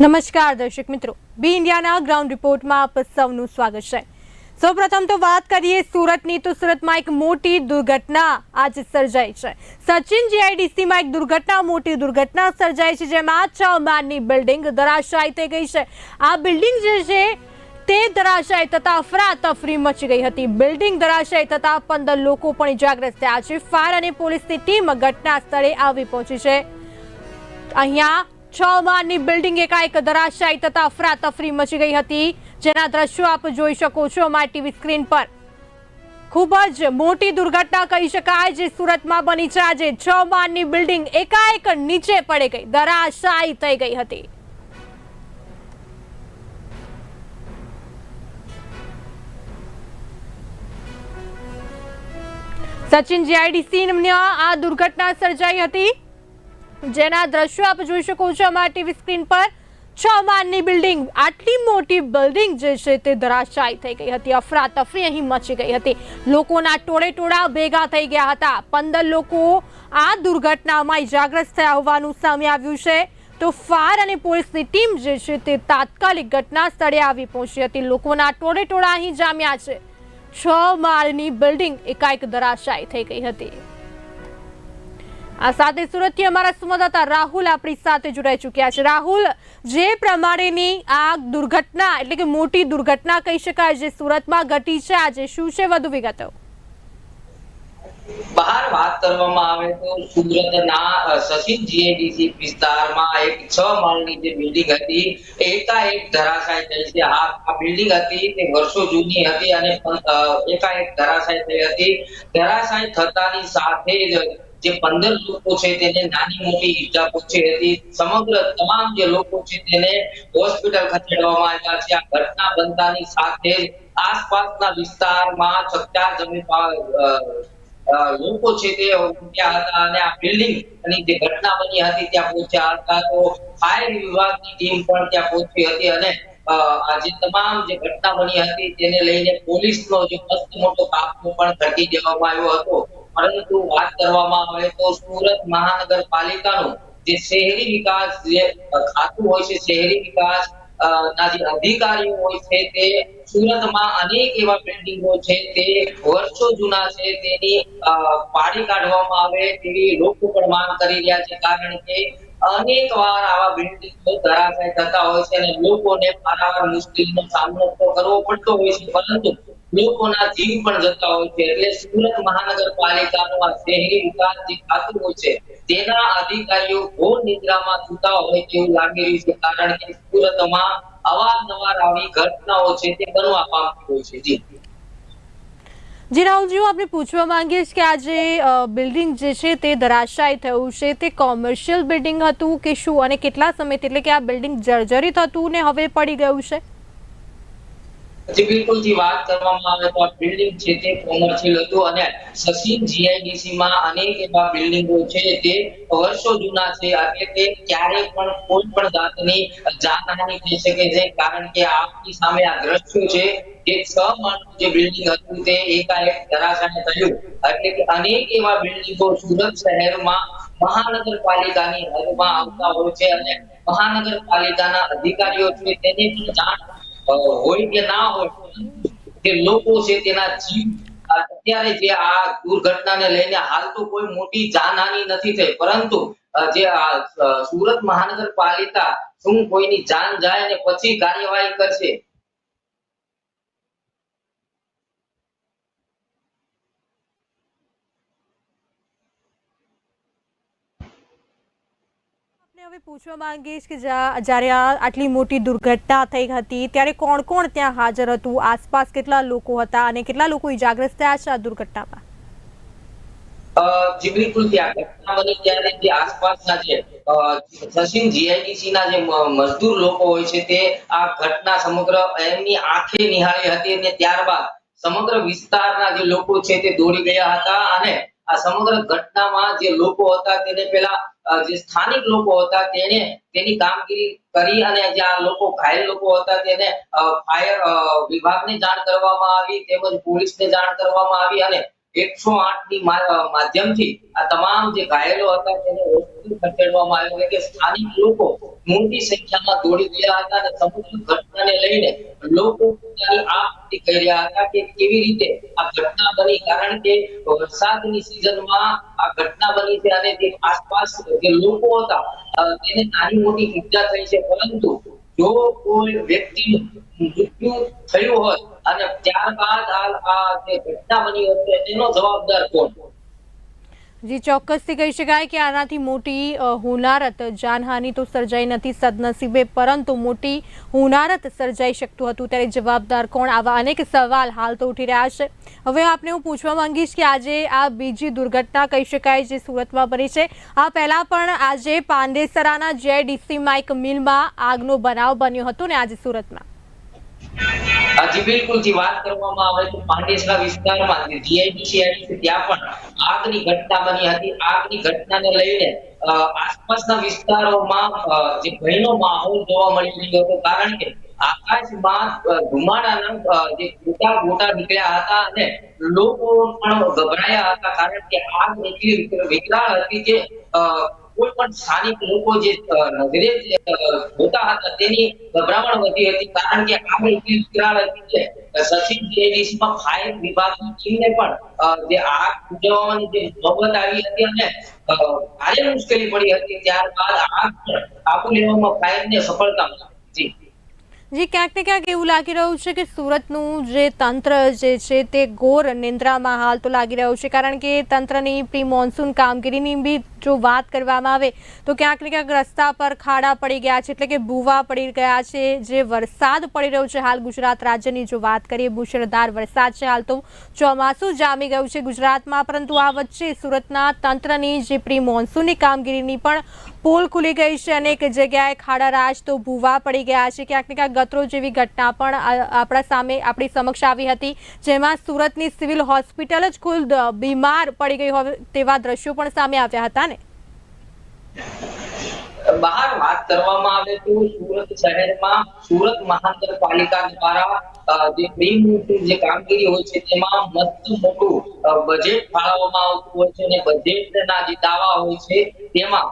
નમસ્કાર દર્શક મિત્રો. બી ઇન્ડિયાના ગ્રાઉન્ડ રિપોર્ટમાં આપ સૌનું સ્વાગત છે. સૌપ્રથમ તો વાત કરીએ સુરતની તો સુરતમાં એક મોટી દુર્ઘટના આજે સર્જાઈ છે. સચિન જીઆઈડીસીમાં એક દુર્ઘટના, મોટી દુર્ઘટના સર્જાઈ છે જેમાં છ માળની બિલ્ડિંગ ધરાશાયી થઈ ગઈ છે. આ બિલ્ડિંગ જે છે તે ધરાશાય થતા અફરાતફરી મચી ગઈ હતી. બિલ્ડિંગ ધરાશાય થતા પંદર લોકો પણ ઇજાગ્રસ્ત થયા છે. ફાયર અને પોલીસની ટીમ ઘટના સ્થળે આવી પહોંચી છે. અહીંયા છ માળની બિલ્ડિંગ એકાએક ધરાશાયી થતા અફરાતફરી મચી ગઈ હતી. જેના દ્રશ્યો આપ જોઈ શકો છો અમારી ટીવી સ્ક્રીન પર. ખૂબ જ મોટી દુર્ઘટના કહી શકાય જે સુરતમાં બની છે. આજે છ માળની બિલ્ડિંગ એકાએક નીચે પડી ગઈ, ધરાશાયી થઈ ગઈ હતી. સચિન જીઆઈડીસી આ દુર્ઘટના સર્જાઈ હતી. જેના દ્રશ્યો આપ જોઈ શકો છો અમારા ટીવી સ્ક્રીન પર. છ માળની બિલ્ડિંગ, આટલી મોટી બિલ્ડિંગ જે છે તે ધરાશાયી થઈ ગઈ હતી. અફરાતફરી અહીં મચી ગઈ હતી. લોકોના ટોળે ટોળા ભેગા થઈ ગયા હતા. પંદર લોકો આ દુર્ઘટનામાં ઇજાગ્રસ્ત થયા હોવાનું સામે આવ્યું છે. તો ફાયર અને પોલીસની ટીમ જે છે તે તાત્કાલિક ઘટના સ્થળે આવી પહોંચી હતી. લોકોના ટોળે ટોળા અહીં જામ્યા છે. છ માળની બિલ્ડિંગ એકાએક ધરાશાયી થઈ ગઈ હતી. આ સાથે સુરતથી અમારા સંવાદદાતા રાહુલ આપણી સાથે જોડાઈ ચૂક્યા છે. રાહુલ, જે પ્રમાણેની આ દુર્ઘટના, એટલે કે મોટી દુર્ઘટના કહી શકાય, જે સુરતમાં ઘટી છે, આજે શું છે? વધુ વિગતો. બહાર વાત કરવામાં આવે તો સુરતના સચિન જીએડીસી વિસ્તારમાં એક છ માળની જે બિલ્ડિંગ હતી એકાએક ધરાશાય થઈ છે. આ બિલ્ડિંગ હતી, તે વર્ષો જૂની હતી અને એકાએક ધરાશાય થઈ હતી. ધરાશાય થતાની સાથે જ જે પંદર લોકો છે તેને નાની મોટી ઈજા પહોંચી હતી. સમગ્ર તમામ જે લોકો છે તેને હોસ્પિટલ ખસેડવામાં આવ્યા છે. આ ઘટના બનતાની સાથે આસપાસના વિસ્તારમાં ચકચાર જમી લોકો છે તે ઉમટ્યા હતા અને આ બિલ્ડિંગ અને જે ઘટના બની હતી ત્યાં પહોંચ્યા હતા. તો ફાયર વિભાગની ટીમ પણ ત્યાં પહોંચી હતી અને આજે તમામ જે ઘટના બની હતી તેને લઈને પોલીસનો જે મસ્ત મોટો કાફલો પણ ઘટી દેવામાં આવ્યો હતો. પરંતુ વાત કરવામાં આવે તો સુરત મહાનગરપાલિકાનું જે શહેરી વિકાસ જે ખાતું હોય છે, શહેરી વિકાસ ના જે અધિકારીઓ હોય છે તે સુરતમાં અનેક એવા બિલ્ડિંગો છે તે વર્ષો જૂના છે, તેની પાડી કાઢવામાં આવે તેવી લોકો પણ માંગ કરી રહ્યા છે કારણ કે અનેક વાર આવા બિલ્ડિંગો ધરાશાય થતા હોય છે અને લોકોને પારાવાર મુશ્કેલીનો સામનો કરવો પડતો હોય છે, પરંતુ લોકોના જીવ પણ જતા હોય છે. એટલે સુરત મહાનગરપાલિકાનો આ શહેરી વિકાસ જે ખાતું હોય છે, તેના અધિકારીઓ ઘોર નિદ્રામાં સૂતા હોય તેવું લાગી રહ્યું છે. કારણ કે સુરતમાં અવારનવાર આવી ઘટનાઓ છે તે બનવા પામતી હોય છે. જી. જી રાહુલજી હું આપણે પૂછવા માંગીએ છીએ કે આ જે બિલ્ડિંગ જે છે તે ધરાશાયી થયું છે. તે કોમર્શિયલ બિલ્ડિંગ હતું કે શું? અને કેટલા સમયથી? એટલે કે આ બિલ્ડિંગ જર્જરિત હતું ને હવે પડી ગયું છે? બિલકુલથી વાત કરવામાં આવે તો આ બિલ્ડિંગ છે તે કોમર્શિયલ હતું અને સચિન જીઆઈડીસી માં અનેક એવા બિલ્ડિંગો છે તે વર્ષો જૂના છે. એટલે કે ક્યારે પણ કોઈ પણ જાતની જાનહાનિ થઈ શકે છે. કારણ કે આપની સામે આ દ્રશ્યો છે જે છ માળનું જે બિલ્ડિંગ હતું તે એકાએક ધરાશાયી થયું. એટલે કે અનેક એવા બિલ્ડિંગો સુરત શહેરમાં મહાનગરપાલિકાની હદમાં આવતા હોય છે અને મહાનગરપાલિકાના અધિકારીઓ છે તેની પણ જાણ હોય કે ના હોય, કે લોકો છે તેના જીવ, અત્યારે જે આ દુર્ઘટનાને લઈને હાલ તો કોઈ મોટી જાનહાની નથી થઈ, પરંતુ જે સુરત મહાનગરપાલિકા શું કોઈની જાન જાય અને પછી કાર્યવાહી કરશે હવે પૂછવા માંગીશ કે જ્યારે આટલી મોટી દુર્ઘટના થઈ હતી, ત્યારે કોણ કોણ ત્યાં હાજર હતું? આસપાસ કેટલા લોકો હતા અને કેટલા લોકો ઇજાગ્રસ્ત થયા છે આ દુર્ઘટનામાં? ત્યારબાદ સમગ્ર વિસ્તારના જે લોકો છે તે દોડી ગયા હતા અને આ સમગ્ર ઘટનામાં જે લોકો હતા તેને પેલા જે સ્થાનિક લોકો હતા તેને તેની કામગીરી કરી અને જે આ લોકો ઘાયલ લોકો હતા તેને ફાયર વિભાગને જાણ કરવામાં આવી તેમજ પોલીસને જાણ કરવામાં આવી અને એકસો આઠની માધ્યમથી આ તમામ જે ઘાયલો હતા તેને હોસ્પિટલ ખસેડવામાં આવ્યો કે સ્થાનિક લોકો મોટી સંખ્યામાં દોડી ગયા હતા અને સમગ્ર ઘટનાને લઈને લોકો પોતાની આપત્તિ કરી રહ્યા હતા કે કેવી રીતે આ ઘટના બની. કારણ કે વરસાદની સિઝનમાં આ ઘટના બની છે અને તે આસપાસ જે લોકો હતા તેને નાની મોટી ઈજા થઈ છે. પરંતુ જો કોઈ વ્યક્તિ મૃત્યુ થયું હોય અને ત્યારબાદ આ જે ઘટના બની હશે તેનો જવાબદાર કોણ? જી, ચોક્કસથી કહી શકાય કે આનાથી મોટી હુનારત જાનહાનિ તો સર્જાઈ નથી સદનસીબે, પરંતુ મોટી હોનારત સર્જાઈ શકતું હતું. ત્યારે જવાબદાર કોણ? આવા અનેક સવાલ હાલ તો ઉઠી રહ્યા છે. હવે આપને હું પૂછવા માંગીશ કે આજે આ બીજી દુર્ઘટના કહી શકાય જે સુરતમાં બની છે. આ પહેલાં પણ આજે પાંડેસરાના જેડીસીમાં એક મિલમાં આગનો બનાવ બન્યો હતો ને આજે સુરતમાં. હજી બિલકુલ જે વાત કરવામાં આવે તો પાંડેસરા વિસ્તારમાં જીઆઈડીસી છે ત્યાં પણ આગની ઘટના બની હતી. આગની ઘટનાને લઈને આસપાસના વિસ્તારોમાં જે ભયનો માહોલ જોવા મળી રહ્યો હતો. કારણ કે આકાશમાં ધુમાડાના જે ગોટા ગોટા નીકળ્યા હતા અને લોકો પણ ગભરાયા હતા. કારણ કે આગ એટલી વિકરાળ હતી કે કોઈ પણ સ્થાનિક લોકો જે નજરે જોતા હતા તેની ગભરામણ વધી હતી. કારણ કે આ એટલી વિકરાળ હતી કે સચિન જેડીસમાં ફાયર વિભાગની ટીમને પણ જે આગ બુઝાવવાની જે નોબત આવી હતી અને ભારે મુશ્કેલી પડી હતી. ત્યારબાદ આગ કાબુ લેવામાં ફાયરને સફળતા મળી જી જી, ક્યાંક ને ક્યાંક એવું લાગી રહ્યું છે કે સુરતનું જે તંત્ર જે છે તે ઘોર નિંદ્રામાં હાલ તો લાગી રહ્યું છે. કારણ કે તંત્રની પ્રી મોન્સૂન કામગીરીની બી જો વાત કરવામાં આવે તો ક્યાંક ને ક્યાંક રસ્તા પર ખાડા પડી ગયા છે એટલે કે ભૂવા પડી ગયા છે. જે વરસાદ પડી રહ્યો છે હાલ ગુજરાત રાજ્યની જો વાત કરીએ મુશળધાર વરસાદ છે હાલ તો ચોમાસું જામી ગયું છે ગુજરાતમાં. પરંતુ આ વચ્ચે સુરતના તંત્રની જે પ્રી મોન્સૂનની કામગીરીની પણ પોલ ખુલી ગઈ છે. અનેક જગ્યાએ ખાડા રાજ તો ભૂવા પડી ગયા છે. ક્યાંક ને ક્યાંક ગતરો જેવી ઘટના પણ આપણા સામે આપણી સમક્ષ આવી હતી, જેમાં સુરતની સિવિલ હોસ્પિટલ જ ખુદ બીમાર પડી ગઈ હોય તેવા દ્રશ્યો પણ સામે આવ્યા હતા ને? બહાર વાત કરવામાં આવે તો સુરત શહેરમાં સુરત મહાનગરપાલિકા દ્વારા જે પ્રી જે કામગીરી હોય છે તેમાં મસ્ત મોટું બજેટ ફાળવવામાં આવતું હોય છે અને બજેટના જે દાવા હોય છે તેમાં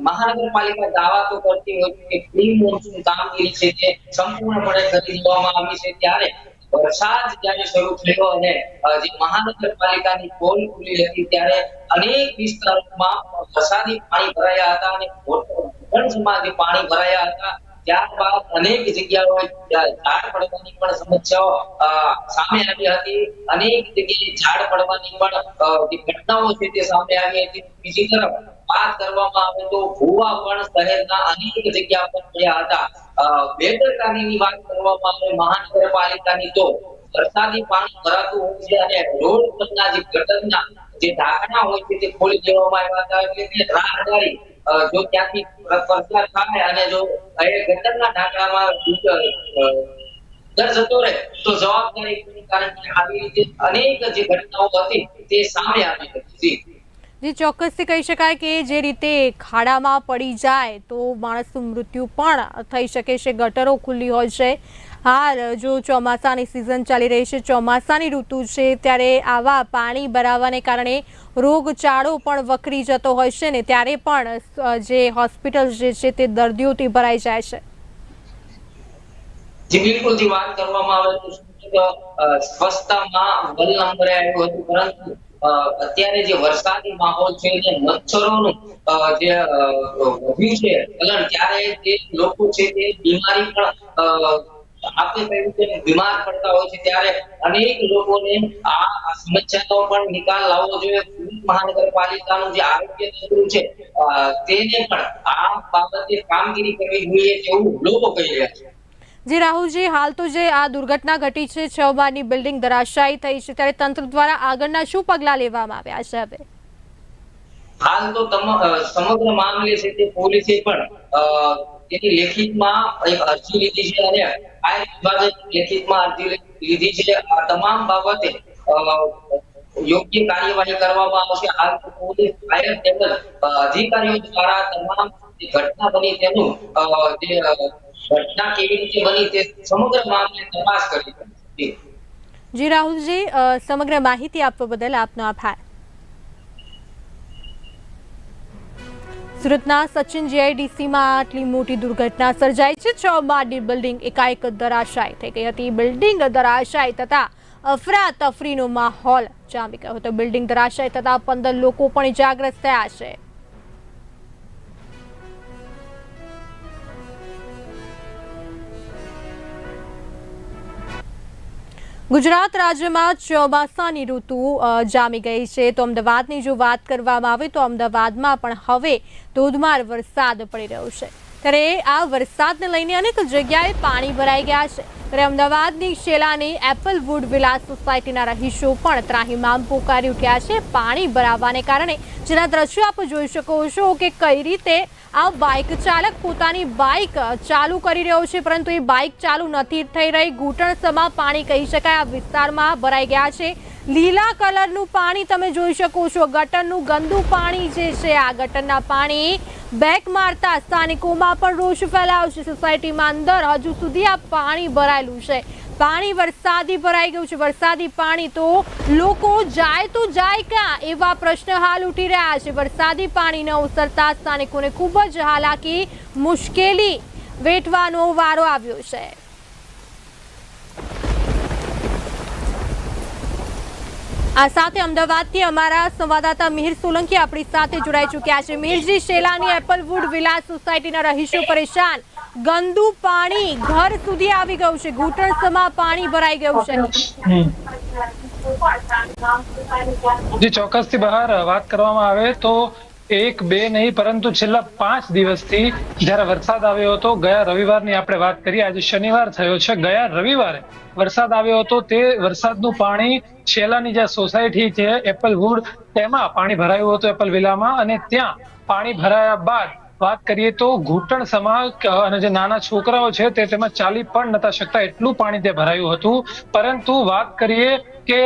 મહાનગરપાલિકા દાવા તો કરતી હોય છે કે પ્રી કામગીરી છે તે સંપૂર્ણપણે કરી દેવામાં આવી છે. ત્યારે વરસાદ જયારે શરૂ થયો અને જે મહાનગરપાલિકાની પોલ ખુલી હતી ત્યારે અનેક વિસ્તારોમાં વરસાદી પાણી ભરાયા હતા અને જે પાણી ભરાયા હતા ત્યારબાદ અનેક જગ્યાઓએ ઝાડ પડવાની પણ સમસ્યાઓ સામે આવી હતી. અનેક જગ્યાએ ઝાડ પડવાની પણ ઘટનાઓ છે તે સામે આવી હતી. બીજી તરફ વાત કરવામાં આવે તો ભૂવા પણ શહેરના અનેક જગ્યા પર પડ્યા હતા. બેદરકારીની વાત કરવામાં આવે, મહાનગરપાલિકાની તો વરસાદી પાણી ભરાતું હોય છે અને રોડ પરના જે ગટરના જે ઢાંકણા હોય છે તે ખોલી દેવામાં આવ્યા હતા એટલે રાહદારી જો ત્યાંથી પસાર થાય અને જો એ ગટરના ઢાંકણામાં દર જતો રહે, તો જવાબદારી કારણ કે આવી રીતે અનેક જે ઘટનાઓ હતી તે સામે આવી હતી. જી. ચોક્કસથી કહી શકાય કે જે રીતે ખાડામાં પડી જાય તો માણસનું મૃત્યુ પણ થઈ શકે છે ગટરો ખુલ્લી હોય છે હાલ જો ચોમાસાની સિઝન ચાલી રહી છે, ચોમાસાની ઋતુ છે, ત્યારે આવા પાણી ભરાવાને કારણે રોગચાળો પણ વકરી જતો હોય છે ને ત્યારે પણ જે હોસ્પિટલ જે છે તે દર્દીઓથી ભરાઈ જાય છે બિલકુલ અત્યારે જે વરસાદી માહોલ છે જે મચ્છરોનું જે વધ્યું છે ચલણ ત્યારે જે લોકો છે તે બીમારી પણ આપણે કહ્યું કે બીમાર પડતા હોય છે ત્યારે અનેક લોકોને આ સમસ્યાનો પણ નિકાલ લાવવો જોઈએ. મહાનગરપાલિકાનું જે આરોગ્ય તંત્ર છે તેને પણ આ બાબતે કામગીરી કરવી જોઈએ તેવું લોકો કહી રહ્યા છે. જે રાહુલજી, હાલ તો જે આ દુર્ઘટના ઘટી છે, છ માળની બિલ્ડિંગ ધરાશાયી થઈ છે, ત્યારે તંત્ર દ્વારા આગળના શું પગલાં લેવામાં આવ્યા છે હવે? હાલ તો સમગ્ર મામલે છે તે પોલીસે પણ તેની લેખિતમાં એક અરજી લીધી છે અને આ વિભાગે લેખિતમાં અરજી લીધી છે. આ તમામ બાબતે યોગ્ય કાર્યવાહી કરવામાં આવશે. હાલ પોલીસ, ફાયર તેમજ અધિકારીઓ દ્વારા તમામ ઘટના બની તેનું જે ઘટના કેવી રીતે બની તે સમગ્ર મામલે તપાસ કરી જી. રાહુલજી સમગ્ર માહિતી આપવા બદલ આપનો આભાર. સુરતના સચિન જીઆઈડીસીમાં આટલી મોટી દુર્ઘટના સર્જાઈ છે. છ માળની બિલ્ડિંગ એકાએક દરાશાય થઈ ગઈ હતી. બિલ્ડિંગ ધરાશાય થતા અફરાતફરીનો માહોલ જામી ગયો હતો. બિલ્ડિંગ દરાશાય થતા પંદર લોકો પણ ઇજાગ્રસ્ત થયા છે. ગુજરાત રાજ્યમાં ચોમાસાની ઋતુ જામી ગઈ છે. તો અમદાવાદની જો વાત કરવામાં આવે તો અમદાવાદમાં પણ હવે ધોધમાર વરસાદ પડી રહ્યો છે. ત્યારે આ વરસાદને લઈને અનેક જગ્યાએ પાણી ભરાઈ ગયા છે. ત્યારે અમદાવાદની શેલાની એપલવુડ વિલાસ સોસાયટીના રહીશો પણ ત્રાહીમામ પોકારી ઉઠ્યા છે. પાણી ભરાવાને કારણે જેના દ્રશ્યો આપ જોઈ શકો છો કે કઈ રીતે આ બાઇક ચાલક પોતાની બાઇક ચાલુ કરી રહ્યો છે, પરંતુ એ બાઇક ચાલુ નથી થઈ રહી. ઘૂંટણ સમા પાણી કહી શકાય, આ વિસ્તારમાં ભરાઈ ગયા છે. લીલા કલરનું પાણી તમે જોઈ શકો છો. ગટરનું ગંદુ પાણી જે છે, આ ગટરના પાણી બેક મારતા સ્થાનિકોમાં પણ રોષ ફેલાયો છે. સોસાયટીમાં અંદર હજુ સુધી આ પાણી ભરાયેલું છે. પાણી વરસાદી ભરાઈ ગયું છે. વરસાદી પાણી તો લોકો જાય તો જાય ક્યાં? એવા પ્રશ્ન હાલ ઉઠી રહ્યા છે. વરસાદી પાણી ન ઉતરતા સ્થાનિકોને ખૂબ જ હાલાકી, મુશ્કેલી વેઠવાનો વારો આવ્યો છે. આ સાથે અમદાવાદથી અમારા સંવાદદાતા મિહિર સોલંકી આપણી સાથે જોડાઈ ચૂક્યા છે. મિહિરજી, શેલાની એપલવુડ વિલાસ સોસાયટીના રહીશો પરેશાન. ગંદુ પાણી ઘર સુધી આવી ગયું છે. ઘૂંટણસમાં પાણી ભરાઈ ગયું છે. જે ચોક્કસથી બહાર વાત કરવામાં આવે તો એક બે નહીં પરંતુ છેલ્લા પાંચ દિવસથી જ્યારે વરસાદ આવ્યો હતો ગયા રવિવારની આપણે વાત કરીએ આજે શનિવાર થયો છે. ગયા રવિવારે વરસાદ આવ્યો હતો તે વરસાદનું પાણી છેલ્લાની જે સોસાયટી છે એપલ વુડ તેમાં પાણી ભરાયું હતું એપલ વિલામાં અને ત્યાં પાણી ભરાયા બાદ વાત કરીએ તો ઘૂંટણ સમા અને જે નાના છોકરાઓ છે તે તેમાં ચાલી પણ નતા શકતા, એટલું પાણી ત્યાં ભરાયું હતું. પરંતુ વાત કરીએ કે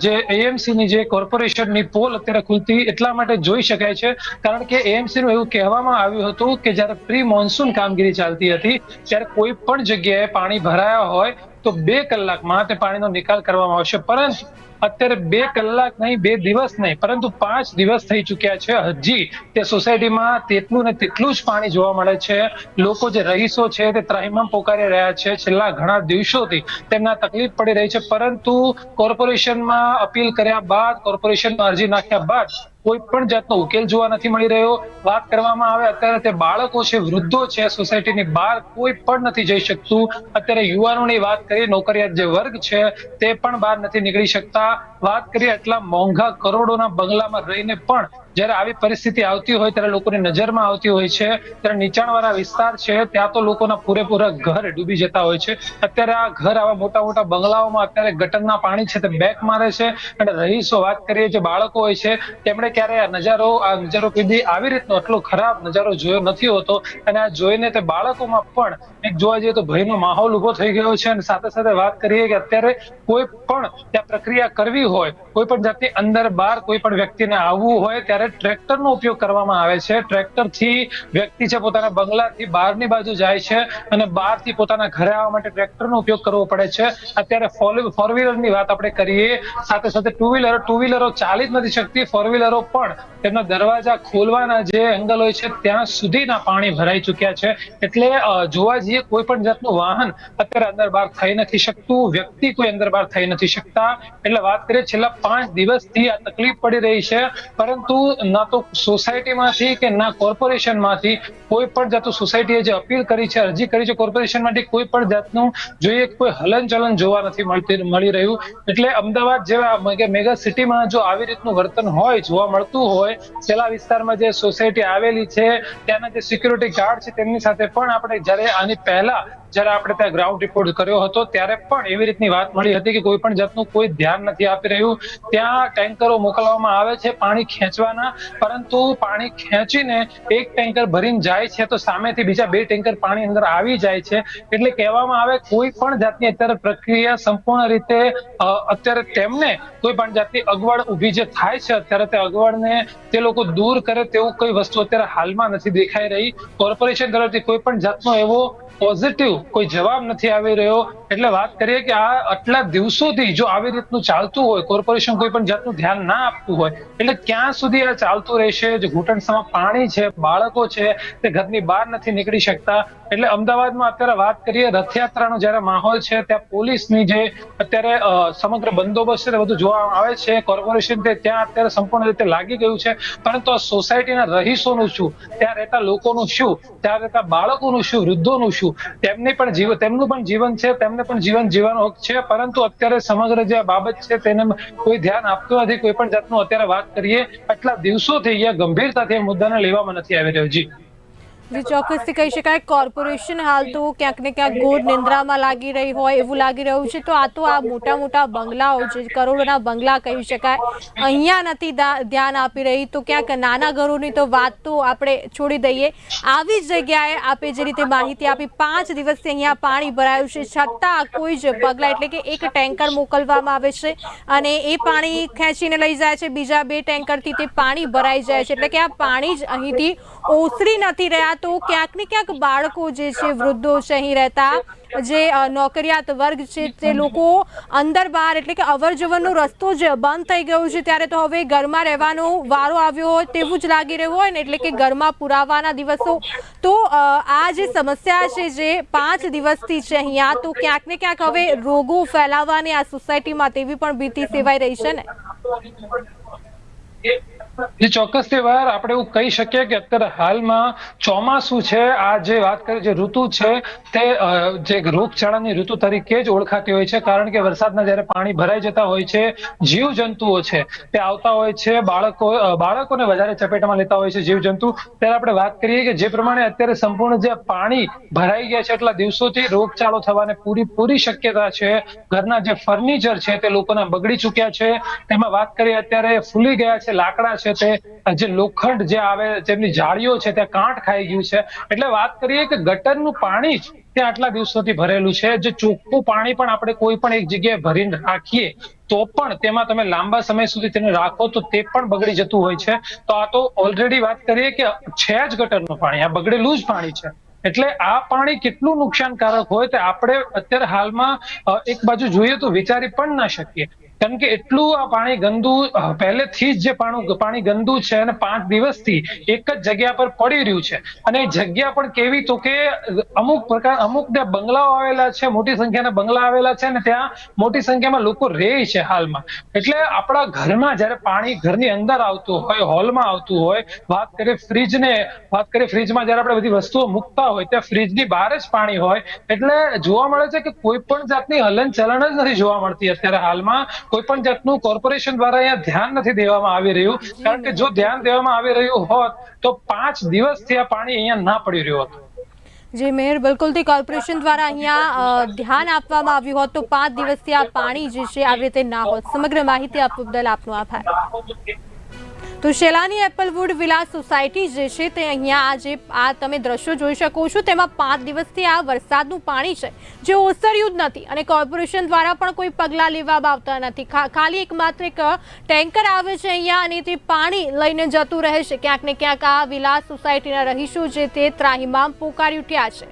જે એએમસી ની જે કોર્પોરેશનની પોલ અત્યારે ખુલતી, એટલા માટે જોઈ શકાય છે. કારણ કે એએમસી નું એવું કહેવામાં આવ્યું હતું કે જ્યારે પ્રી મોન્સૂન કામગીરી ચાલતી હતી, ત્યારે કોઈ પણ જગ્યાએ પાણી ભરાયા હોય તો બે કલાકમાં તે પાણીનો નિકાલ કરવામાં આવશે. પરંતુ અત્યારે બે કલાક નહીં, બે દિવસ નહીં, પરંતુ પાંચ દિવસ થઈ ચૂક્યા છે. હજી તે સોસાયટીમાં તેટલું ને તેટલું જ પાણી જોવા મળે છે. લોકો જે રહીશો છે તે ત્રાહિમામ પોકારી રહ્યા છે. છેલ્લા ઘણા દિવસોથી તેમના તકલીફ પડી રહી છે. પરંતુ કોર્પોરેશનમાં અપીલ કર્યા બાદ કોર્પોરેશનમાં અરજી નાખ્યા બાદ કોઈ પણ જાતનો ઉકેલ જોવા નથી મળી રહ્યો. વાત કરવામાં આવે અત્યારે તે બાળકો છે, વૃદ્ધો છે, સોસાયટીની બહાર કોઈ પણ નથી જઈ શકતું. અત્યારે યુવાનોની વાત કરીએ, નોકરિયાત જે વર્ગ છે, તે પણ બહાર નથી નીકળી શકતા. વાત કરીએ એટલા મોંઘા કરોડોના બંગલામાં રહીને પણ જ્યારે આવી પરિસ્થિતિ આવતી હોય ત્યારે લોકોની નજરમાં આવતી હોય છે, ત્યારે નીચાણવાળા વિસ્તાર છે, ત્યાં તો લોકોના પૂરેપૂરા ઘર ડૂબી જતા હોય છે. અત્યારે આ ઘર આવા મોટા મોટા બંગલાઓમાં અત્યારે ગટરના પાણી છે તે બેક મારે છે. અને રહીશો વાત કરીએ જે બાળકો હોય છે, તેમણે ક્યારે આ નજારો આ નજારો કીધી આવી રીતનો આટલો ખરાબ નજારો જોયો નથી હોતો. અને આ જોઈને તે બાળકોમાં પણ એક જોવા જઈએ તો ભયનો માહોલ ઊભો થઈ ગયો છે. અને સાથે સાથે વાત કરીએ કે અત્યારે કોઈ પણ ત્યાં પ્રક્રિયા કરવી હોય, કોઈ પણ જાતની અંદર બહાર કોઈ પણ વ્યક્તિને આવવું હોય, ત્યારે ટ્રેક્ટરનો ઉપયોગ કરવામાં આવે છે, ટ્રેક્ટરથી વ્યક્તિ છે પોતાના બંગલાથી બહારની બાજુ જાય છે અને બહારથી પોતાના ઘરે આવવા માટે ટ્રેક્ટરનો ઉપયોગ કરવો પડે છે. અત્યારે ફોર વ્હીલરની વાત આપણે કરીએ, સાથે સાથે ટુ વ્હીલર, ટુ વ્હીલરો ચાલી જ નથી શકતી. ફોર વ્હીલરો પણ તેમના દરવાજા ખોલવાના જે એંગલ હોય છે, ત્યાં સુધીના પાણી ભરાઈ ચુક્યા છે. એટલે જોવા જઈએ કોઈ પણ જાતનું વાહન અત્યારે અંદર બહાર થઈ નથી શકતું, વ્યક્તિ કોઈ અંદર બહાર થઈ નથી શકતા. એટલે વાત કરીએ, છેલ્લા પાંચ દિવસથી આ તકલીફ પડી રહી છે. પરંતુ ના તો સોસાયટીમાંથી કે ના કોર્પોરેશનમાંથી કોઈ પણ જાતનું સોસાયટીએ જે અપીલ કરી છે, અરજી કરી છે, કોર્પોરેશનમાંથી કોઈ પણ જાતનું જોઈએ કે કોઈ હલનચલન જોવા નથી મળતી, મળી રહ્યું. એટલે અમદાવાદ જેવા મેગા- મેગા સિટીમાં જો આવી રીતનું વર્તન હોય, જોવા મળતું હોય છેલ્લા વિસ્તારમાં જે સોસાયટી આવેલી છે, ત્યાંના જે સિક્યુરિટી ગાર્ડ છે, તેમની સાથે પણ આપણે જ્યારે આની પહેલા જ્યારે આપણે ત્યાં ગ્રાઉન્ડ રિપોર્ટ કર્યો હતો, ત્યારે પણ એવી રીતની વાત મળી હતી કે કોઈ પણ જાતનું કોઈ ધ્યાન નથી આપી રહ્યું. ત્યાં ટેન્કરો મોકલવામાં આવે છે પાણી ખેંચવાના, પરંતુ પાણી ખેંચીને એક ટેન્કર ભરીને જાય છે તો સામેથી બીજા બે ટેન્કર પાણી અંદર આવી જાય છે. એટલે કહેવામાં આવે કોઈ પણ જાતની અત્યારે પ્રક્રિયા સંપૂર્ણ રીતે અત્યારે તેમને કોઈ પણ જાતની અગવડ ઊભી જે થાય છે, અત્યારે તે અગવડને તે લોકો દૂર કરે તેવું કોઈ વસ્તુ અત્યારે હાલમાં નથી દેખાઈ રહી. કોર્પોરેશન તરફથી કોઈ પણ જાતનો એવો પોઝિટિવ કોઈ જવાબ નથી આવી રહ્યો. એટલે વાત કરીએ કે આ આટલા દિવસોથી જો આવી રીતનું ચાલતું હોય, કોર્પોરેશન કોઈ પણ જાતનું ધ્યાન ના આપતું હોય, એટલે ક્યાં સુધી આ ચાલતું રહેશે? જે ઘૂંટણસામાં પાણી છે, બાળકો છે, તે ઘરની બહાર નથી નીકળી શકતા. એટલે અમદાવાદમાં અત્યારે વાત કરીએ, રથયાત્રાનો જ્યારે માહોલ છે, ત્યાં પોલીસની જે અત્યારે સમગ્ર બંદોબસ્ત છે તે બધું જોવા આવે છે. કોર્પોરેશન તે ત્યાં અત્યારે સંપૂર્ણ રીતે લાગી ગયું છે. પરંતુ આ સોસાયટીના રહીશોનું શું? ત્યાં રહેતા લોકોનું શું? ત્યાં રહેતા બાળકોનું શું? વૃદ્ધોનું શું? તેમની પણ જીવન તેમનું પણ જીવન છે, તેમને પણ જીવન જીવવાનો હક છે, પરંતુ અત્યારે સમગ્ર જે બાબત છે તેને કોઈ ધ્યાન આપતું નથી, કોઈ પણ જાતનું અત્યારે વાત કરીએ, આટલા દિવસો થઈ ગયા ગંભીરતાથી મુદ્દાને લેવામાં નથી આવી રહ્યો. જી. જે ચોક્કસથી કહી શકાય કોર્પોરેશન હાલ તો ક્યાંક ને ક્યાંક ઘોર નિંદ્રામાં લાગી રહી હોય એવું લાગી રહ્યું છે. તો આ તો આ મોટા મોટા બંગલાઓ છે, કરોડોના બંગલા કહી શકાય. અહીંયા નથી ધ્યાન આપી રહી. તો ક્યાંક નાના ઘરોની તો વાત તો આપણે છોડી દઈએ. આવી જ જગ્યાએ આપે જે રીતે માહિતી આપી, પાંચ દિવસથી અહીંયા પાણી ભરાયું છે. છતાં કોઈ જ પગલાં, એટલે કે એક ટેન્કર મોકલવામાં આવે છે અને એ પાણી ખેંચીને લઈ જાય છે. બીજા બે ટેન્કરથી તે પાણી ભરાઈ જાય છે. એટલે કે આ પાણી જ અહીંથી ઓસરી નથી રહ્યા. તો ક્યાંક ને ક્યાંક બાળકો જે છે, વૃદ્ધો છે અહીં રહેતા, જે નોકરિયાત વર્ગ છે, તે લોકો અંદર બહાર એટલે કે અવર જવરનો રસ્તો જ બંધ થઈ ગયો છે. ત્યારે તો હવે ઘરમાં રહેવાનો વારો આવ્યો હોય તેવું જ લાગી રહ્યું હોય ને એટલે કે ઘરમાં પુરાવાના દિવસો. તો આ જે સમસ્યા છે જે પાંચ દિવસથી છે અહીંયા, તો ક્યાંક ને ક્યાંક હવે રોગો ફેલાવવાની આ સોસાયટીમાં તેવી પણ ભીતિ સેવાઈ રહી છે ને? જે ચોક્કસ તહેવાર આપણે એવું કહી શકીએ કે અત્યારે હાલમાં ચોમાસું છે, આ જે વાત કરી, જે ઋતુ છે, તે જે રોગચાળાની ઋતુ તરીકે જ ઓળખાતી હોય છે, કારણ કે વરસાદના જ્યારે પાણી ભરાઈ જતા હોય છે જીવ જંતુઓ છે, તે આવતા હોય છે, બાળકો બાળકોને વધારે ચપેટમાં લેતા હોય છે જીવ જંતુ ત્યારે આપણે વાત કરીએ કે જે પ્રમાણે અત્યારે સંપૂર્ણ જે પાણી ભરાઈ ગયા છે એટલા દિવસોથી રોગચાળો થવાને પૂરી પૂરી શક્યતા છે. ઘરના જે ફર્નિચર છે તે લોકોના બગડી ચૂક્યા છે. તેમાં વાત કરીએ, અત્યારે ફૂલી ગયા છે લાકડા છે તે જે લોખંડ જે આવે, તેમની જાળીઓ છે તે કાંઠ ખાઈ ગયું છે. એટલે વાત કરીએ કે ગટરનું પાણી જ ત્યાં આટલા દિવસોથી ભરેલું છે. જે ચોખ્ખું પાણી પણ આપણે કોઈ પણ એક જગ્યાએ ભરીને રાખીએ, તો પણ તેમાં તમે લાંબા સમય સુધી તેને રાખો, તો તે પણ બગડી જતું હોય છે. તો આ તો ઓલરેડી વાત કરીએ કે છે જ ગટરનું પાણી, આ બગડેલું જ પાણી છે. એટલે આ પાણી કેટલું નુકસાનકારક હોય તે આપણે અત્યારે હાલમાં એક બાજુ જોઈએ તો વિચારી પણ ના શકીએ. કારણ કે એટલું આ પાણી ગંદુ પહેલેથી જ જે પાણી ગંદુ છે અને પાંચ દિવસથી એક જ જગ્યા પર પડી રહ્યું છે. અને જગ્યા પણ કેવી તો કે, અમુક પ્રકાર, અમુક ત્યાં બંગલાઓ આવેલા છે, મોટી સંખ્યાના બંગલા આવેલા છે અને ત્યાં મોટી સંખ્યામાં લોકો રહે છે હાલમાં. એટલે આપણા ઘરમાં જ્યારે પાણી ઘરની અંદર આવતું હોય, હોલમાં આવતું હોય, વાત કરીએ ફ્રીજને, વાત કરીએ ફ્રીજમાં જ્યારે આપણે બધી વસ્તુઓ મૂકતા હોય, ત્યાં ફ્રીજની બહાર જ પાણી હોય. એટલે જોવા મળે છે કે કોઈ પણ જાતની હલન ચલણ જ નથી જોવા મળતી અત્યારે હાલમાં. કોઈ પણ જાતનું કોર્પોરેશન દ્વારા અહીંયા ધ્યાન નથી દેવામાં આવી રહ્યું. કારણ કે જો ધ્યાન દેવામાં આવી રહ્યું હોત તો પાંચ દિવસથી આ પાણી અહીંયા ના પડી રહ્યું હતું. જે મેયર બિલકુલથી કોર્પોરેશન દ્વારા અહીંયા ધ્યાન આપવામાં આવ્યું હોત તો પાંચ દિવસથી આ પાણી જે છે આવી રીતે ના હોત. સમગ્ર માહિતી આપવા બદલ આપનો આભાર. તો શેલાની એપલવુડ વિલા સોસાયટી જે છે તે અહીંયા આ જે આ તમે દ્રશ્યો જોઈ શકો છો. તેમાં પાંચ દિવસથી આ વરસાદનું પાણી છે, જે ઓસર્યું જ નથી અને કોર્પોરેશન દ્વારા પણ કોઈ પગલાં લેવામાં આવતા નથી. ખાલી એક માત્ર એક ટેન્કર આવે છે અહીંયા અને તે પાણી લઈને જતું રહે છે. ક્યાંક ને ક્યાંક આ વિલા સોસાયટીના રહીશો જે તે ત્રાહિમામ પોકારી ઉઠ્યા છે.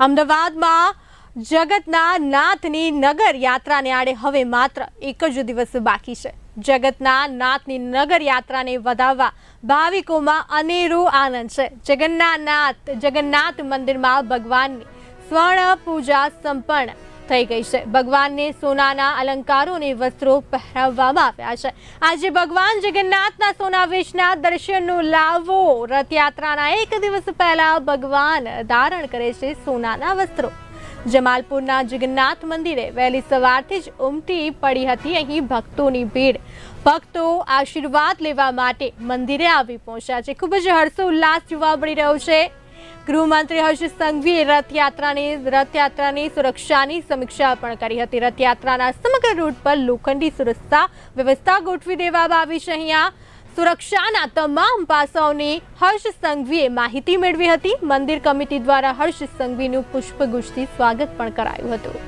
અમદાવાદમાં જગતના નાથની નગર યાત્રાને આડે હવે માત્ર એક જ દિવસ બાકી છે. જગતના નાથની નગર યાત્રાને વધાવવા ભાવિકોમાં અનેરો આનંદ છે. જગન્નાથ જગન્નાથ મંદિરમાં ભગવાનની સ્વર્ણ પૂજા સંપન્ન થઈ ગઈ છે. ભગવાનને સોનાના અલંકારો અને વસ્ત્રો પહેરાવવામાં આવ્યા છે. આજે ભગવાન જગન્નાથના સોનાવેશના દર્શનનો લાવો. રથયાત્રાના એક દિવસ પહેલા ભગવાન ધારણ કરે છે સોનાના વસ્ત્રો. જમાલપુરના જગન્નાથ મંદિરે વહેલી સવારથી જ ઉમટી પડી હતી અહીં ભક્તોની ભીડ. ભક્તો આશીર્વાદ લેવા માટે મંદિરે આવી પહોંચ્યા છે. ખૂબ જ હર્ષોલ્લાસ જોવા મળી રહ્યો છે. ગૃહમંત્રી હર્ષ સંઘવીએ રથયાત્રાની રથયાત્રાની સુરક્ષાની સમીક્ષા પણ કરી હતી. રથયાત્રાના સમગ્ર રૂટ પર લોખંડી સુરક્ષા વ્યવસ્થા ગોઠવી દેવામાં આવી છે અહીંયા. સુરક્ષાના તમામ પાસાઓની હર્ષ સંઘવીએ માહિતી મેળવી હતી. મંદિર કમિટી દ્વારા હર્ષ સંઘવીનું પુષ્પગુચ્છથી સ્વાગત પણ કરાયું હતું.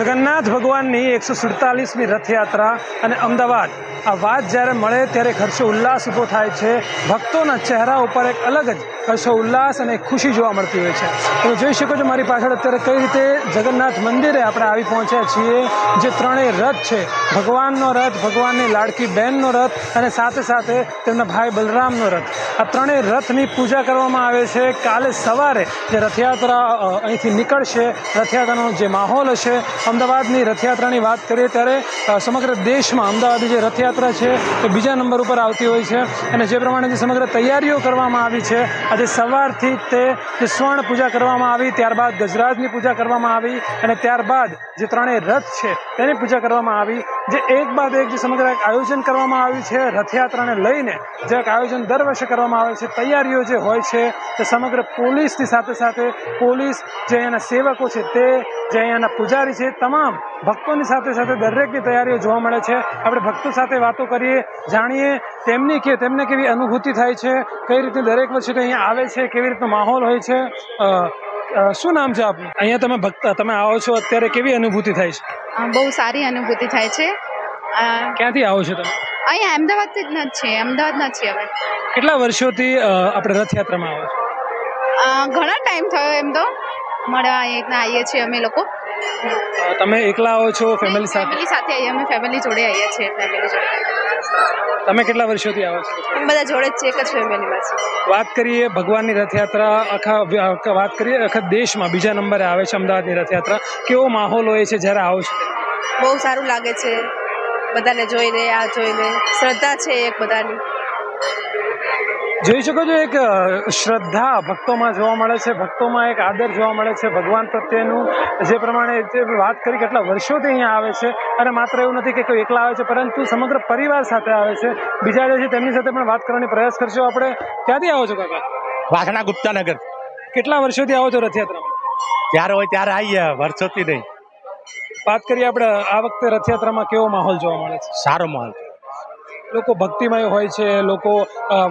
જગન્નાથ ભગવાનની એકસો સુડતાલીસમી રથયાત્રા અને અમદાવાદ આ વાત જ્યારે મળે ત્યારે ખર્ચો ઉલ્લાસ ઊભો થાય છે. ભક્તોના ચહેરા ઉપર એક અલગ જ હર્ષો ઉલ્લાસ અને ખુશી જોવા મળતી હોય છે. તમે જોઈ શકો છો મારી પાછળ અત્યારે કઈ રીતે જગન્નાથ મંદિરે આપણે આવી પહોંચ્યા છીએ. જે ત્રણેય રથ છે. ભગવાનનો રથ, ભગવાનની લાડકી બહેનનો રથ અને સાથે સાથે તેમના ભાઈ બલરામનો રથ. આ ત્રણેય રથની પૂજા કરવામાં આવે છે. કાલે સવારે જે રથયાત્રા અહીંથી નીકળશે, રથયાત્રાનો જે માહોલ હશે, અમદાવાદની રથયાત્રાની વાત કરીએ ત્યારે સમગ્ર દેશમાં અમદાવાદની જે રથયાત્રા છે એ બીજા નંબર ઉપર આવતી હોય છે. અને જે પ્રમાણે જે સમગ્ર તૈયારીઓ કરવામાં આવી છે, આજે સવારથી તે સ્વર્ણ પૂજા કરવામાં આવી, ત્યારબાદ ગજરાજની પૂજા કરવામાં આવી અને ત્યારબાદ જે ત્રણેય રથ છે, તેની પૂજા કરવામાં આવી. જે એક બાદ એક જે સમગ્ર આયોજન કરવામાં આવ્યું છે, રથયાત્રાને લઈને જે આયોજન દર વર્ષે કરવામાં આવે છે, તૈયારીઓ જે હોય છે, તે સમગ્ર પોલીસની સાથે સાથે પોલીસ જે અહીંયાના સેવકો છે, તે જે અહીંયાના પૂજારી છે તમામ ભક્તોની સાથે સાથે દરેકની તૈયારીઓ જોવા મળે છે. આપણે ભક્તો સાથે વાતો કરીએ જાણીએ તેમની કે તેમને કેવી અનુભૂતિ થાય છે કઈ રીતે દરેક વર્ષે અહીંયા આવે છે કેવી રીતનો માહોલ હોય છે. શું નામ છે આપનું? અહીંયા તમે ભક્ત તમે આવો છો અત્યારે કેવી અનુભૂતિ થાય છે? બહુ સારી અનુભૂતિ થાય છે. ક્યાંથી આવો છો તમે? અહીંયા અમદાવાદથી જ ન છીએ અમદાવાદના છીએ અમે કેટલા વર્ષોથી આપણે રથયાત્રામાં આવો છો? ઘણા ટાઈમ થયો એમ તો. મળવા અહીંયા આવીએ છીએ અમે લોકો. તમે એકલા આવો છો ફેમિલી સાથે? ફેમિલી સાથે આવીએ અમે ફેમિલી જોડે આવીએ છીએ ફેમિલી જોડે. તમે કેટલા વર્ષોથી આવો છો? અમે બધા જોડે જ છીએ એક જ ફેમિલીમાં છીએ. વાત કરીએ ભગવાનની રથયાત્રા આખા આખા વાત કરીએ આખા દેશમાં બીજા નંબરે આવે છે અમદાવાદની રથયાત્રા. કેવો માહોલ હોય છે જ્યારે આવો છો? બહુ સારું લાગે છે. બધાને જોઈને આ જોઈને. શ્રદ્ધા છે એક બધાની. જોઈ શકો છો એક શ્રદ્ધા ભક્તોમાં જોવા મળે છે. ભક્તોમાં એક આદર જોવા મળે છે ભગવાન પ્રત્યેનું. જે પ્રમાણે જે વાત કરી કેટલા વર્ષોથી અહીંયા આવે છે અને માત્ર એવું નથી કે કોઈ એકલા આવે છે પરંતુ સમગ્ર પરિવાર સાથે આવે છે. બીજા જે છે તેમની સાથે પણ વાત કરવાની પ્રયાસ કરશો આપણે. ક્યાંથી આવો છો કાકા? વાઘણા ગુપ્તાનગર. કેટલા વર્ષોથી આવો છો રથયાત્રામાં? ત્યારે હોય ત્યારે આવીએ વર્ષોથી નહીં. વાત કરીએ આપણે આ વખતે રથયાત્રામાં કેવો માહોલ જોવા મળે છે? સારો માહોલ. લોકો ભક્તિમય હોય છે લોકો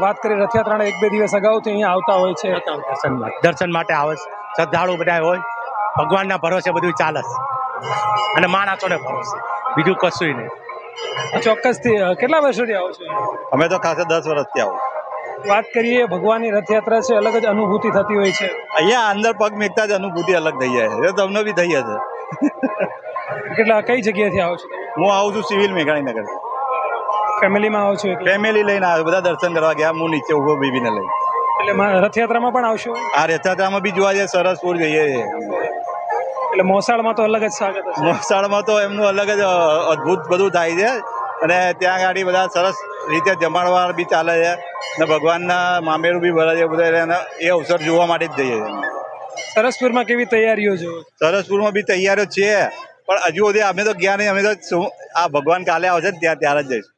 વાત કરીએ રથયાત્રાના એક બે દિવસ અગાઉથી અહીંયા આવતા હોય છે. દર્શન માટે દર્શન માટે આવે શ્રદ્ધાળુ બધા હોય. ભગવાનના ભરોસે બધું ચાલે છે. અને માણસોને ભરોસે. બીજું કશું નહીં. ચોક્કસથી કેટલા વર્ષોથી આવો છો અમે તો ખાસે દસ વર્ષથી આવો. વાત કરીએ ભગવાનની રથયાત્રા છે અલગ જ અનુભૂતિ થતી હોય છે. અહીંયા અંદર પગ મેકતા જ અનુભૂતિ અલગ થઈ જાય છે. એ તમને બી થઈ જશે કેટલા કઈ જગ્યાએથી આવો છો હું આવું છું સિવિલ મેઘાણીનગર ફેમિલીમાં આવો છો ફેમિલી લઈને આવ્યો બધા દર્શન કરવા ગયા હું નીચે ઊભો બીબીને લઈ. એટલે રથયાત્રામાં પણ આવશો? આ રથયાત્રામાં બી જોવા જઈએ સરસપુર જઈએ. છીએ એટલે મોસાળમાં તો અલગ જ સ્વાગત મોસાળમાં તો એમનું અલગ જ અદ્ભુત બધું થાય છે. અને ત્યાં ગાડી બધા સરસ રીતે જમાડવાર બી ચાલે છે. ને ભગવાનના મામેરું બી ભરાય છે બધા એ અવસર જોવા માટે જ જઈએ છીએ. સરસપુરમાં કેવી તૈયારીઓ જો સરસપુરમાં બી તૈયારીઓ છે. પણ હજુ સુધી અમે તો ગયા નહીં અમે તો આ ભગવાન કાલે આવશે ને ત્યાં ત્યારે જ જઈશું.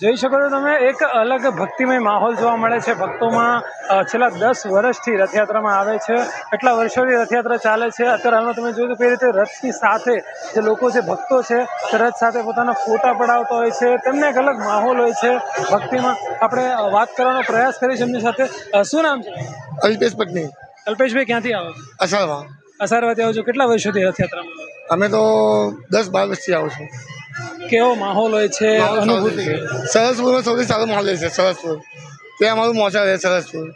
જોઈ શકો છો તમે એક અલગ ભક્તિમય માહોલ જોવા મળે છે. ભક્તોમાં છેલ્લા દસ વર્ષથી રથયાત્રામાં આવે છે. એટલા વર્ષોથી રથયાત્રા ચાલે છે? અત્યારે હાલમાં તમે જોયું કે રીતે રથની સાથે જે લોકો છે ભક્તો છે તે રથ સાથે પોતાના ફોટા પડાવતા હોય છે. તેમને એક અલગ માહોલ હોય છે ભક્તિમાં. આપણે વાત કરવાનો પ્રયાસ કરીશું એમની સાથે. શું નામ છે? અલ્પેશ પટની અલ્પેશભાઈ ક્યાંથી આવો અસારવા. અસારવાથી આવો છો. કેટલા વર્ષોથી રથયાત્રામાં? અમે તો દસ બાર વર્ષથી આવું છું. કેવો માહોલ હોય છે અનુભૂતિ. સરસપુરમાં સૌથી સારો માહોલ છે સરસપુર. તે અમારું મોસા રહે સરસપુર.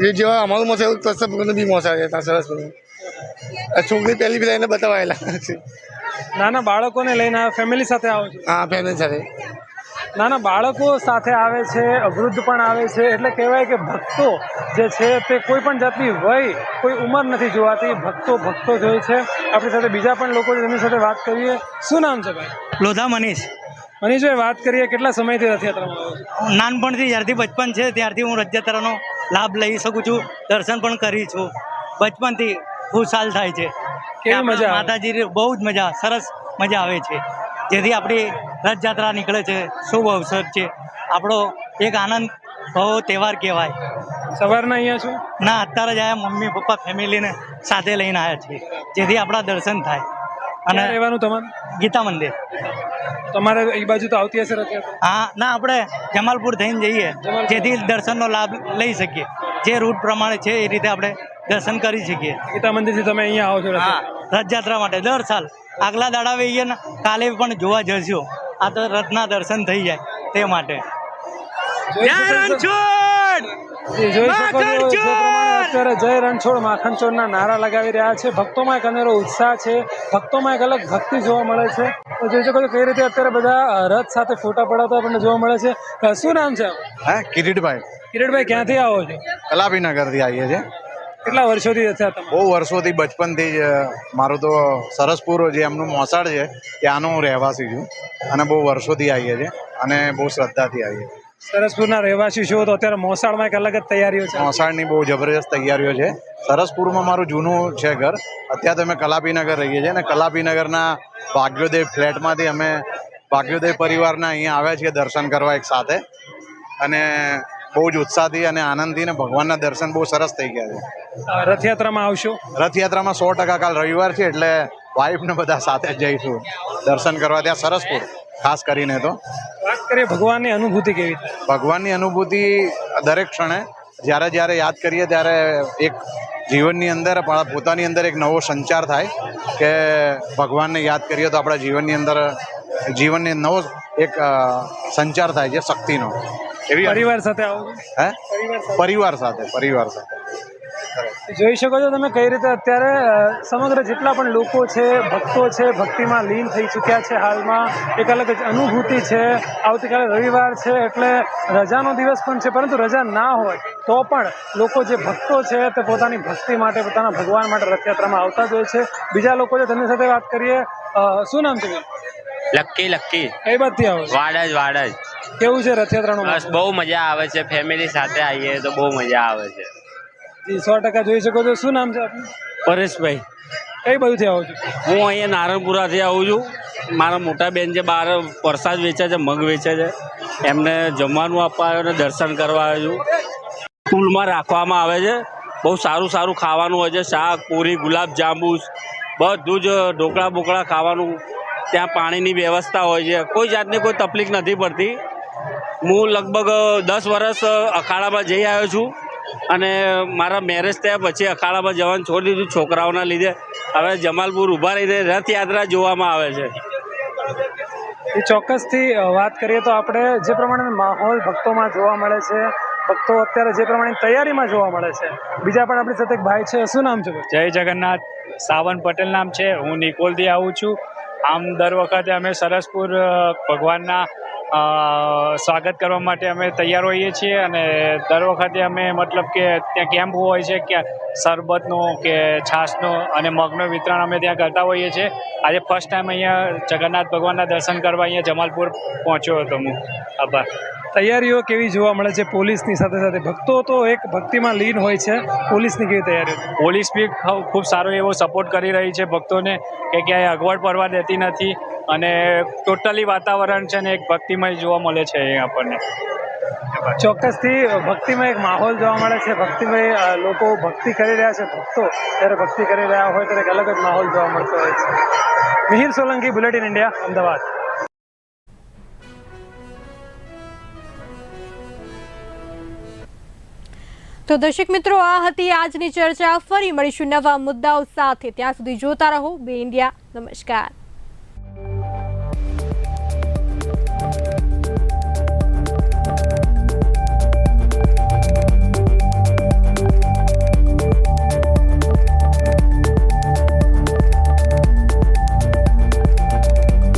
જે જેવા અમારું મોસા એવું કસબપુરનું બી મોસા રહે ત્યાં સરસપુર છોકરી પહેલી બી એને બતાવાયેલા છે. નાના બાળકોને લઈને ફેમિલી સાથે આવો છો? હા ફેમિલી સાથે. નાના બાળકો સાથે આવે છે વૃદ્ધ પણ આવે છે એટલે કહેવાય કે ભક્તો જે છે તે કોઈ પણ જાતની વય કોઈ ઉંમર નથી જોવાતી. ભક્તો ભક્તો જ હોય છે. આપણી સાથે બીજા પણ લોકો છે તેમની સાથે વાત કરીએ. શું નામ છે ભાઈ? લોધા મનીષ. મનીષભાઈ વાત કરીએ કેટલા સમયથી રથયાત્રામાં આવો છો? નાનપણથી જ્યારથી બચપન છે ત્યારથી હું રથયાત્રાનો લાભ લઈ શકું છું દર્શન પણ કરી છું. બચપનથી ખુશાલ થાય છે. કેવી મજા માતાજી બહુ જ મજા સરસ મજા આવે છે. જેથી આપણી રથયાત્રા નીકળે છે શુભ અવસર છે. આપણો એક આનંદ ભવો તહેવાર કહેવાય. સવારના અહીંયા છું? ના અત્યારે જ આયા મમ્મી પપ્પા ફેમિલીને સાથે લઈને આવ્યા છીએ. જેથી આપણા દર્શન થાય. અને રહેવાનું તમારું? ગીતા મંદિર. તમારે એ બાજુ તો આવતી હશે રથયાત્રા? હા ના આપણે જમાલપુર થઈને જઈએ. જેથી દર્શનનો લાભ લઈ શકીએ. જે રૂટ પ્રમાણે છે એ રીતે આપણે દર્શન કરી શકીએ. ગીતા મંદિરથી તમે અહીંયા આવો છો હા રથયાત્રા માટે. દર સાલ આગલા દાડા વહીએ ને કાલે પણ જોવા જશો આ તો રથના દર્શન થઈ જાય તે માટે. જય રણછોડ! માખણચોડના નારા લગાવી રહ્યા છે. ભક્તોમાં એક અનેરો ઉત્સાહ છે. ભક્તોમાં એક અલગ ભક્તિ જોવા મળે છે. તો જોઈ શકો છો કઈ રીતે અત્યારે બધા રથ સાથે ફોટા પડાવતા આપણને જોવા મળે છે. શું નામ છે? હા કિરીટભાઈ. કિરીટભાઈ ક્યાંથી આવો છો? કલાપીનગરથી આવીએ છીએ. કેટલા વર્ષોથી હતા તમે બહુ વર્ષોથી બચપનથી જ મારું તો સરસપુર જે એમનું મોસાળ છે ત્યાંનો હું રહેવાસી છું. અને બહુ વર્ષોથી આવીએ છીએ અને બહુ શ્રદ્ધાથી આવીએ સરસપુરના રહેવાસી છો તો અત્યારે મોસાળમાં એક અલગ જ તૈયારીઓ છે. મોસાળની બહુ જબરજસ્ત તૈયારીઓ છે. સરસપુરમાં મારું જૂનું છે ઘર. અત્યારે તો અમે કલાપીનગર રહીએ છીએ અને કલાપીનગરના ભાગ્યોદય ફ્લેટમાંથી અમે ભાગ્યોદય પરિવારના અહીંયા આવ્યા છીએ દર્શન કરવા એક સાથે. અને બહુ જ ઉત્સાહથી અને આનંદથી ને ભગવાનના દર્શન બહુ સરસ થઈ ગયા છે. રથયાત્રામાં આવશો? રથયાત્રામાં સો ટકા કાલ રવિવાર છે એટલે વાઈફને બધા સાથે જઈશું. દર્શન કરવા ત્યાં સરસપુર ખાસ કરીને તો. વાત કરીએ ભગવાનની અનુભૂતિ કેવી ભગવાનની અનુભૂતિ દરેક ક્ષણે. જ્યારે જ્યારે યાદ કરીએ ત્યારે એક જીવનની અંદર પોતાની અંદર એક નવો સંચાર થાય કે ભગવાનને યાદ કરીએ તો આપણા જીવનની અંદર જીવનની નવો એક સંચાર થાય છે શક્તિનો. એવી પરિવાર સાથે આવો હે? પરિવાર સાથે પરિવાર સાથે. જોઈ શકો છો તમે કઈ રીતે અત્યારે સમગ્ર જેટલા પણ લોકો છે ભક્તો છે ભક્તિમાં લીન થઈ ચૂક્યા છે હાલમાં એક અલગ જ અનુભૂતિ છે. આવતીકાલે રવિવાર છે એટલે રજાનો દિવસ પણ છે પરંતુ રજા ના હોય તો પણ લોકો જે ભક્તો છે તે પોતાની ભક્તિ માટે પોતાના ભગવાન માટે રથયાત્રામાં આવતા જ હોય છે. બીજા લોકો છે તેમની સાથે વાત કરીએ અ, શું નામ છે? લક્કી લક્કી કઈ બાજુથી આવો વાડજ વાડજ કેવું છે રથયાત્રાનું બસ બહુ મજા આવે છે. ફેમિલી સાથે આવીએ તો બહુ મજા આવે છે. સો ટકા જોઈ શકો છો. શું નામ છે આપનું? પરેશભાઈ. કઈ બાજુથી આવો છો? હું અહીંયા નારણપુરાથી આવું છું. મારા મોટા બેન જે બહાર પ્રસાદ વેચે છે મગ વેચે છે એમને જમવાનું આપવા આવ્યો અને દર્શન કરવા આવ્યો છું. સ્કૂલમાં રાખવામાં આવે છે. બહુ સારું સારું ખાવાનું હોય છે. શાક પૂરી ગુલાબ જાંબુ બધું જ ઢોકળા બોકળા ખાવાનું. ત્યાં પાણીની વ્યવસ્થા હોય છે. કોઈ જાતની કોઈ તકલીફ નથી પડતી. હું લગભગ દસ વર્ષ અખાડામાં જઈ આવ્યો છું. અને મારા મેરેજ થયા પછી અખાડામાં જવાનું છોડી દીધું છોકરાઓના લીધે. હવે જમાલપુર ઊભા રહીને રથયાત્રા જોવામાં આવે છે. એ ચોક્કસથી વાત કરીએ તો આપણે જે પ્રમાણે માહોલ ભક્તોમાં જોવા મળે છે ભક્તો અત્યારે જે પ્રમાણે તૈયારીમાં જોવા મળે છે. બીજા પણ આપણી સાથે એક ભાઈ છે શું નામ છે જય જગન્નાથ. સાવન પટેલ નામ છે. હું નિકોલથી આવું છું. આમ દર વખતે અમે સરસપુર ભગવાનના સ્વાગત કરવા માટે અમે તૈયાર હોઈએ છીએ અને દર વખતે અમે મતલબ કે ત્યાં કેમ્પ હોય છે કે શરબતનો કે છાશનો અને મગનો વિતરણ અમે ત્યાં કરતા હોઈએ છીએ. આજે ફર્સ્ટ ટાઈમ અહીંયા જગન્નાથ ભગવાનના દર્શન કરવા અહીંયા જમાલપુર પહોંચ્યો હતો હું. આભાર. તૈયારીઓ કેવી જોવા મળે છે? પોલીસની સાથે સાથે ભક્તો તો એક ભક્તિમાં લીન હોય છે. પોલીસની કેવી તૈયારીઓ? પોલીસ બી ખૂબ સારો એવો સપોર્ટ કરી રહી છે ભક્તોને કે ક્યાંય અગવડ પડવા દેતી નથી. અને ટોટલી વાતાવરણ છે ને એક ભક્તિમય જોવા મળે છે અહીં આપણને. ચોક્કસથી ભક્તિમય એક માહોલ જોવા મળે છે. ભક્તિમય લોકો ભક્તિ કરી રહ્યા છે ભક્તો. જ્યારે ભક્તિ કરી રહ્યા હોય ત્યારે એક અલગ જ માહોલ જોવા મળતો હોય છે. Mihir Solanki bulletin India Ahmedabad. તો દર્શક મિત્રો આ હતી આજની ચર્ચા. ફરી મળીશું નવા મુદ્દાઓ સાથે. ત્યાં સુધી જોતા રહો. બે ઇન્ડિયા. નમસ્કાર. Thank you.